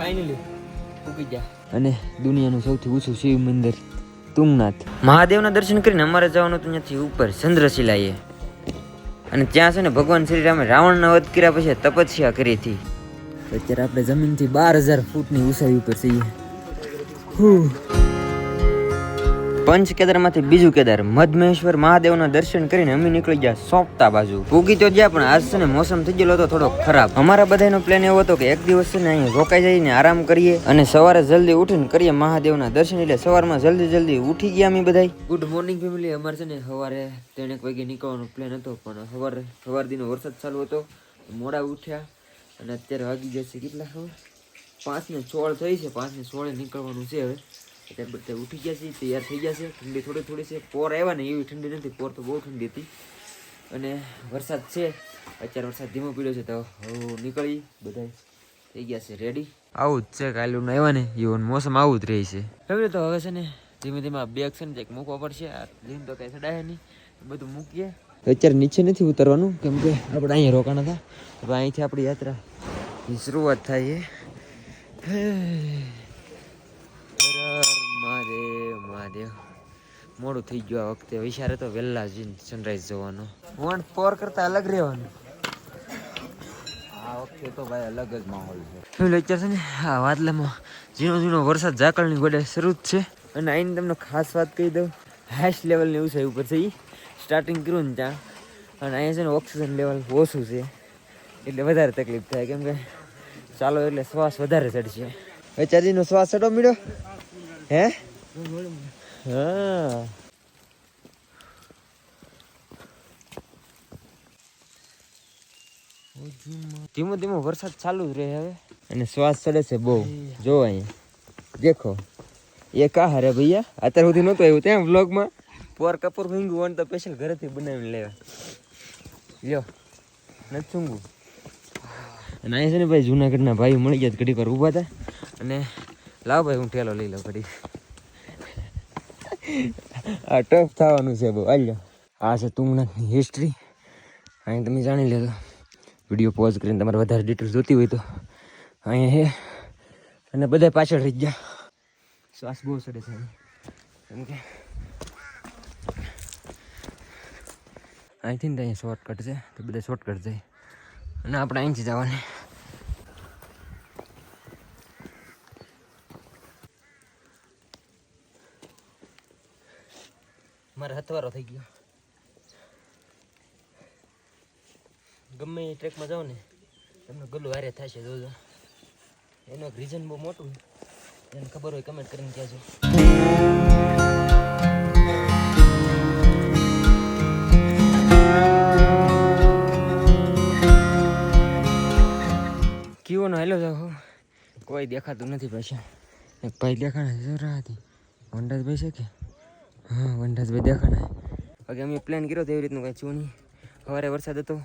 Finally ઉગી ગયા. અને દુનિયાનું સૌથી ઊંચું શિવ મંદિર તુંગનાથ. મહાદેવના દર્શન કરીને અમારે જવાનું હતું ત્યાંથી ઉપર ચંદ્રશિલાએ. અને ત્યાં છે ને ભગવાન શ્રી રામે રાવણના વધ કર્યા પછી તપસ્યા કરી હતી. અત્યારે આપણે જમીનથી બાર હજાર ફૂટની ઊંચાઈ ઉપર છીએ. હું. પંચ કેદારમાંથી બીજું કેદાર મધમેશ્વર મહાદેવના દર્શન કરીને અમે નીકળી ગયા સોંપતા બાજુ. પૂગી તો ગયા પણ આજ છે ને મોસમ થઈ ગયેલો હતો, થોડો ખરાબ. અમારા બધાનો પ્લાન એવો હતો કે એક દિવસ છે ને અહીં રોકાઈ જઈને આરામ કરીએ અને સવારે જલ્દી ઉઠીને કરીએ મહાદેવના દર્શન. એટલે સવારમાં જલ્દી જલ્દી ઉઠી ગયા અમે બધા ગુડ મોર્નિંગ ફેમિલી અમારે છે ને સવારે ત્રણ એક વાગે નીકળવાનો પ્લાન હતો, પણ સવારે સવાર દિનો વરસાદ ચાલુ હતો. મોડા ઉઠ્યા અને અત્યારે વાગી જશે કેટલા ખબર? પાંચ ને સોળ થઈ છે, પાંચ ને સોળે નીકળવાનું છે હવે. અત્યારે બધા ઉઠી ગયા છે, તૈયાર થઈ ગયા છે. ઠંડી થોડી થોડી છે. પોર આવ્યા ને એવી ઠંડી નથી, પોર તો બહુ ઠંડી હતી. અને વરસાદ છે. અત્યારે વરસાદ ધીમો પીડ્યો છે, તો નીકળી બધા થઈ ગયા છે રેડી આવું જ છે કાલું આવ્યા ને એવું મોસમ આવું જ રહે છે. હવે તો હવે છે ને, ધીમે ધીમે બેગ છે ને કંઈક મૂકવા પડશે. લીમ તો કઈ ચડાય નહીં. બધું મૂકીએ. અત્યારે નીચે નથી ઉતરવાનું, કેમ કે આપણે અહીંયા રોકાણા હતા. હવે અહીંથી આપણી યાત્રા શરૂઆત થાય છે હર હર મહાદેવ મહાદેવ મોડું થઈ ગયું આ વખતે. વિચાર હતો વહેલા જઈને સનરાઈઝ જોવાનો. વન પોર કરતા અલગ રહેવાનું. આ વખતે તો ભાઈ અલગ જ માહોલ છે. એવું લેક્ચર છે ને? આ વાદલામાં ઝીણો ઝીણો વરસાદ ઝાકળની ગોડે શરૂ જ છે. અને આઈને તમને ખાસ વાત કહી દઉં. હાઈસ્ટ લેવલની ઊંચાઈ ઉપર છે એ સ્ટાર્ટિંગ કર્યું ને ત્યાં. અને અહીંયા છે ને ઓક્સિજન લેવલ ઓછું છે. એટલે વધારે તકલીફ થાય કેમ કે ચાલો એટલે શ્વાસ વધારે ચડશે. ચાર્જીનો શ્વાસ ચડો મળ્યો હે? હા. ધીમો ધીમો વરસાદ ચાલુ જ રહે હવે. અને શ્વાસ ચડે છે બહુ. જો અહીંયા દેખો. એ કા હારે ભૈયા. અત્યાર સુધી નહોતું આવ્યું ત્યાં વ્લોગમાં. પોર કપૂર ભીંગું હોય તો સ્પેશિયલ ઘરેથી બનાવીને લેવા. લ્યો. નથી સૂંગું અને અહીંયા છે ને ભાઈ જુનાગઢના ભાઈ મળી ગયા ઘડીક વાર ઊભા હતા અને લાવ ભાઈ હું ઠેલો લઈ લઉં ઘડી આ ટફ થવાનું છે બહુ. હાલ્યો આ છે તુંગનાથની હિસ્ટ્રી અહીં તમે જાણી લેજો. વીડિયો પોઝ કરીને તમારે વધારે ડિટેલ્સ જોતી હોય તો અહીંયા હે. અને બધા પાછળ રહી ગયા. શ્વાસ બહુ સડે છે કેમ કે. અહીંથી ને અહીંયા શોર્ટકટ છે. તો બધા શોર્ટકટ જાય. અને આપણે અહીંથી જવાની. મારે હથવારો થઈ ગયો. ગમે એ ટ્રેકમાં જાઓ ને, તમને ગલું હારે થશે જોજો. એનું એક રીઝન બહુ મોટું છે. એને ખબર હોય કમેન્ટ કરીને કહેજો. કીઓનો હેલો જાઓ કોઈ દેખાતું નથી પાછા. એક ભાઈ દેખાણા જરા હતી. વંડાજભાઈ છે કે? હા વંડાજભાઈ દેખાણા બાકી અમે પ્લાન કર્યો હતો એવી રીતનું કાંઈ છું નહીં. સવારે વરસાદ હતો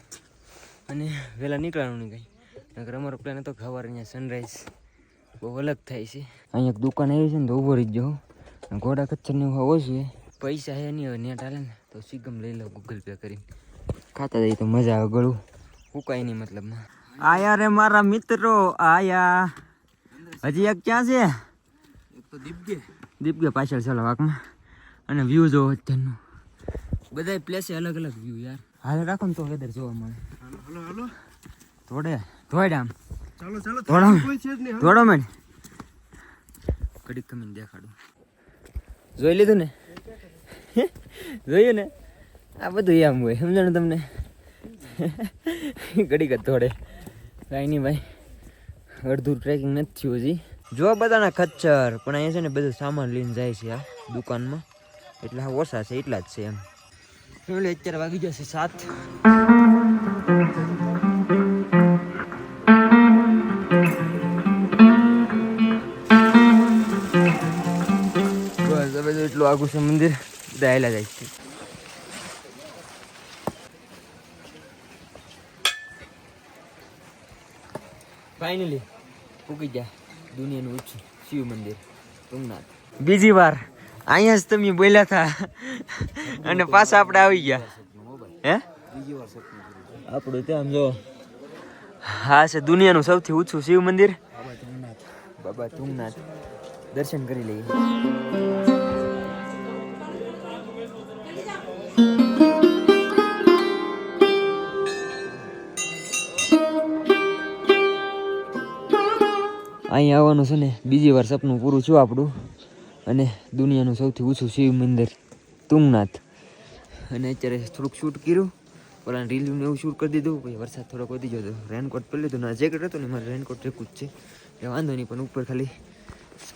અને વહેલા નીકળવાનું નહીં કાંઈ. નકર અમારો પ્લાન હતો સવારે અહીંયા સનરાઈઝ બહુ અલગ થાય છે. અહીંયા એક દુકાન આવી છે ને તો ઊભો રહી જાઉં. ઘોડા કચ્છરની ઓછું છે. પૈસા હે નહીં હવે નેટ હાલે ને તો સિગમ લઈ લો ગૂગલ પે કરીને. ખાતા જઈએ તો મજા આવે ગળું. ઉકાય નહીં મતલબમાં. આયા રે મારા મિત્રો આયા. હજી એક ક્યાં છે? એક તો દીપગે. દીપગે પાછળ ચાલો વાકમાં. અને વ્યૂ જોવો અત્યારનું. બધા પ્લેસે અલગ અલગ વ્યૂ યાર. હાલ રાખો ને તો વેધર જોવા મળે. હલો હલો થોડે થોડ આમ. ચાલો ચાલો થોડો કોઈ છે જ નહીં થોડો મેં કડીક તમે દેખાડું. જોઈ લીધું ને? જોયું ને? આ બધું આમ હોય સમજણ તમને? ઘડીક જ થોડે કાંઈ નહીં ભાઈ. અડધું ટ્રેકિંગ નથી થયું હજી. જો બધાના ખચ્ચર પણ અહીંયા છે ને બધું સામાન લઈને જાય છે આ દુકાનમાં. એટલે ઓછા છે, એટલા જ છે એમ. એટલે અત્યારે વાગી જશે સાત. બસ, હવે તો એટલું આગું છે મંદિર દાયલા જાય છે. ફાઇનલી પૂકી ગયા દુનિયાનું ઊંચું શિવ મંદિર, સોમનાથ. બીજી વાર. અહીંયા જ તમે બોલ્યા હતા. અને પાછા આપણે આવી ગયા. હે? આપણું ત્યાં જો. હા છે દુનિયાનું સૌથી ઊંચું શિવ મંદિર. બાબા તુંગનાથ. દર્શન કરી લઈએ. અહીં આવવાનું છે ને બીજી વાર સપનું પૂરું છું આપણું. અને દુનિયાનું સૌથી ઊંચું શિવ મંદિર તુંગનાથ. અને અત્યારે થોડુંક શૂટ કર્યું. પેલા રીલનું એવું શૂટ કરી દીધું, પછી વરસાદ થોડોક વધી ગયો હતો રેનકોટ પહેરી લીધું. ના જેકેટ હતું ને મારે રેનકોટ રેકું જ છે. એટલે વાંધો નહીં, પણ ઉપર ખાલી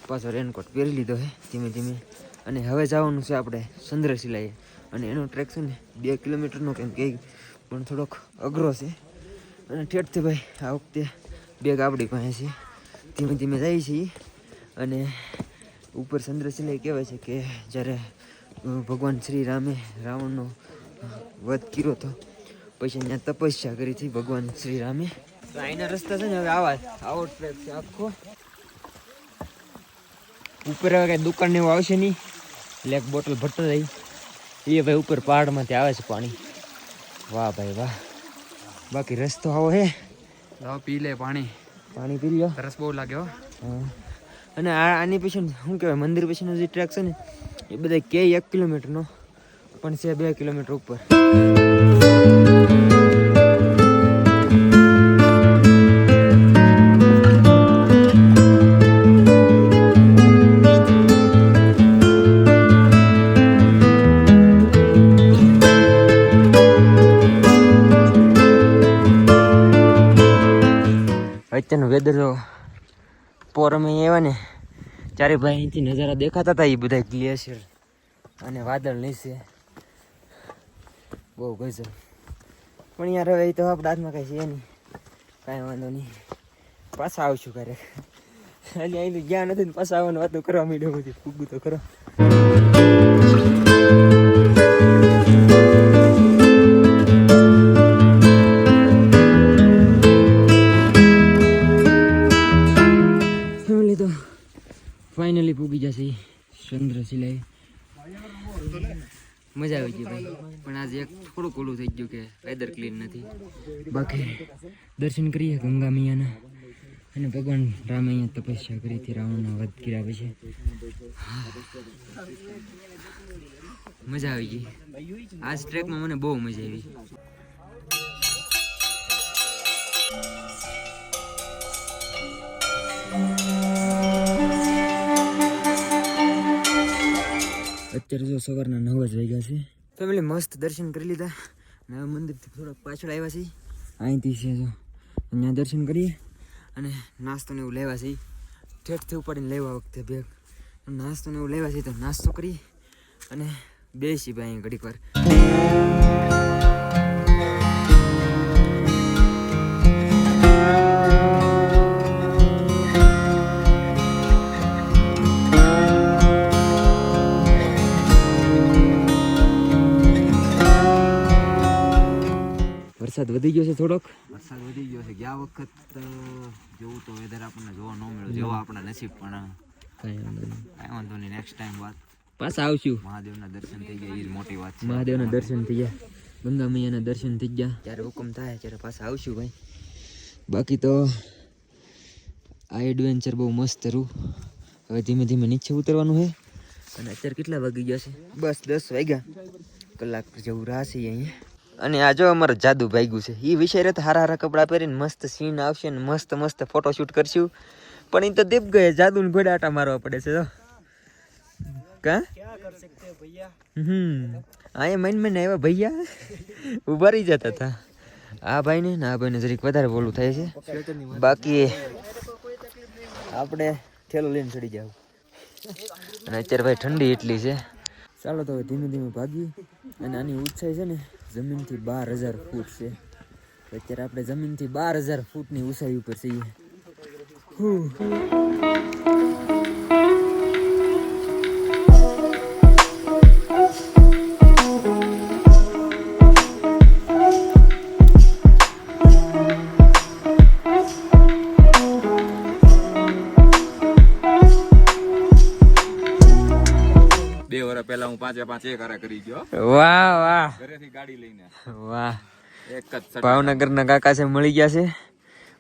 પાછો રેનકોટ પહેરી લીધો છે ધીમે ધીમે. અને હવે જવાનું છે આપણે ચંદ્રશિલાએ. અને એનો ટ્રેક છે ને, બે કિલોમીટરનો કેમ કે પણ થોડોક અઘરો છે. અને ઠેઠથી ભાઈ, આ વખતે બેગ આપણી પાસે છે. ધીમે ધીમે જાય છે અને ઉપર ચંદ્રશિલા કહેવાય છે કે જ્યારે ભગવાન શ્રી રામે રાવણનો વધ કર્યો હતો પછી અહીંયા તપસ્યા કરી હતી ભગવાન શ્રી રામે. તો અહીંના રસ્તા છે ને હવે આવા આવો ટ્રેક છે આખો. ઉપર હવે કાંઈ દુકાન ને એવું આવશે નહીં. એટલે એક બોટલ ભરતો રહી એ ભાઈ ઉપર પહાડમાંથી આવે છે પાણી. વાહ ભાઈ વાહ. બાકી રસ્તો આવો હે. પી લે પાણી. પાણી પી લ્યો. રસ બહુ લાગ્યો હા. અને આ આની પછી શું કહેવાય, મંદિર પછીનો જે ટ્રેક છે ને, એ બધા કે એક કિલોમીટરનો, પણ છે બે કિલોમીટર ઉપર. અત્યારનું વેધર પોર અમે આવ્યા ને ત્યારે ભાઈ અહીંથી નજારા દેખાતા હતા એ બધા ગ્લેશિયર અને વાદળ નીચે. બહુ ગજબ. પણ યાર હવે એ તો આપણા હાથમાં કાંઈ છે નહીં. કાંઈ વાંધો નહીં. પાછા આવશું ક્યારેક એટલે અહીં ગયા નથી ને પાછા આવવાનું વાત કરવા માંડ્યો બધું ફૂગું તો ખરો. મજા આવી ગઈ ભાઈ. પણ આજે એક થોડુંક ઓલું થઈ ગયું કે વેધર ક્લીન નથી. બાકી દર્શન કરીએ ગંગા મૈયાના. અને ભગવાન રામે અહીંયા તપસ્યા કરી હતી, રાવણના વધ કર્યા પછી. મજા આવી ગઈ. આ ટ્રેકમાં મને બહુ મજા આવી. અત્યારે જો સવારના નવ જ વાગ્યા છે. ફેમિલી, મસ્ત દર્શન કરી લીધા. અને હવે મંદિરથી થોડાક પાછળ આવ્યા છીએ. અહીંથી છે જો, અહીંયા દર્શન કરીએ. અને નાસ્તો ને એવું લેવા છે ઠેઠથી ઉપાડીને લેવા વખતે બેગ નાસ્તો ને એવું લેવા છે તો નાસ્તો કરી અને બેસી ભાઈ અહીંયા ઘડીક વાર. વરસાદ વધી ગયો છે થોડોક. વરસાદ વધી ગયો છે. ગયા વખત જેવું તો વેધર આપણને જોવા ન મળ્યું જેવો આપણા નસીબ પણ કાંઈ વાંધો નહીં. કાંઈ વાંધો નહીં. નેક્સ્ટ ટાઈમ વાત. પાછા આવશું. મહાદેવના દર્શન થઈ ગયા એ જ મોટી વાત છે. મહાદેવના દર્શન થઈ ગયા. ગંગા મૈયાના દર્શન થઈ ગયા. ત્યારે હુકમ થાય ત્યારે પાછા આવશું ભાઈ. બાકી તો આ એડવેન્ચર બહુ મસ્ત રહ્યું હવે ધીમે ધીમે નીચે ઉતરવાનું છે અને અત્યારે કેટલા વાગી ગયા છે? બસ દસ વાગ્યા. કલાક જેવું રાહ છે અહીંયા. અને આ જો અમારે જાદુ ભાગ્યું છે. એ વિષય તો હારા હારા કપડાં પહેરીને મસ્ત સીન આવશે ને મસ્ત મસ્ત ફોટોશૂટ કરશું. પણ એ તો દીપ ગયે જાદુ ને ઘોડા આટા મારવા પડે છે તો કા? હમ. આ મૈન મૈન આવ્યા ભૈયા. ઊભા રહી જતા હતા આ ભાઈ ને આ ભાઈને જરીક વધારે બોલું થાય છે. બાકી આપણે થેલો લઈને ચડી જાવ. અને અત્યારે ભાઈ ઠંડી એટલી છે. ચાલો તો હવે ધીમે ધીમે ભાગી અને આની ઉત્સાહ છે ને જમીનથી બાર હજાર ફૂટ છે. અત્યારે આપણે જમીનથી બાર હજાર ફૂટની ઊંચાઈ ઉપર છીએ. પાંચે પાંચ એક હારા કરી ગયો. વાહ વાહ. ઘરેથી ગાડી લઈને. વાહ. એક જ ભાવનગર ના કાકા છે મળી ગયા છે.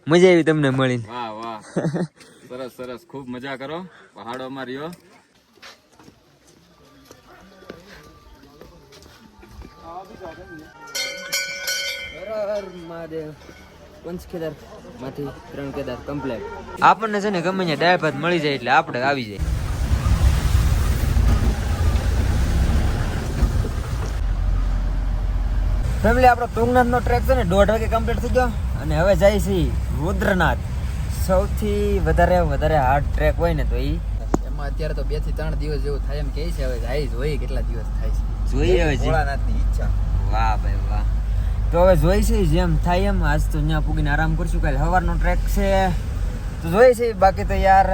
મજા આવી તમને મળી વાહ વાહ. સરસ સરસ. ખૂબ મજા કરો. પહાડોમાં રહ્યો. મહાદેવ. પંચ કેદારમાંથી ત્રણ કેદાર કમ્પ્લેટ આપણને છે ને ગમે ત્યાં ભાત મળી જાય એટલે આપણે આવી જાય. ફેમિલી આપણો તુંગનાથનો ટ્રેક છે ને દોઢ વાગે કમ્પ્લીટ થઈ ગયો. અને હવે જાય છે રુદ્રનાથ. સૌથી વધારે વધારે હાર્ડ ટ્રેક હોય ને તો એ એમાં અત્યારે તો બેથી ત્રણ દિવસ જેવું થાય એમ કહે છે હવે જાય જોઈએ કેટલા દિવસ થાય છે. જોઈએ હવે. ભોળાનાથની ઈચ્છા. વાહ ભાઈ વાહ. તો હવે જોઈ છે જેમ થાય એમ. આજ તો ત્યાં પૂગીને આરામ કરશું. કાલે સવારનો ટ્રેક છે. તો જોઈ છે બાકી તો યાર.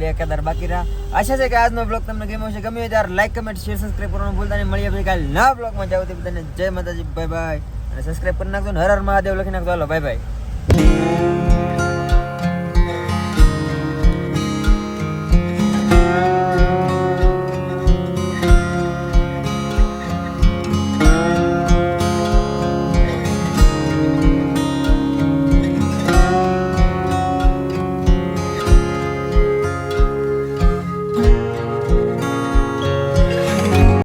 બે કદાર બાકી રહ્યા. આશા છે કે આજનો બ્લોગ તમને ગમ્યો છે ગમ્યો ત્યારે લાઈક કમેન્ટ શેર સબસ્ક્રાઈબ કરવાનું ભૂલતા નહીં. મળીએ ભાઈ કાલે નવા બ્લોગમાં જાવ તે બધાને જય માતાજી બાય બાય અને સબસ્ક્રાઈબ કરી નાખજો ને હર હર મહાદેવ લખી નાખજો. હાલો બાય બાય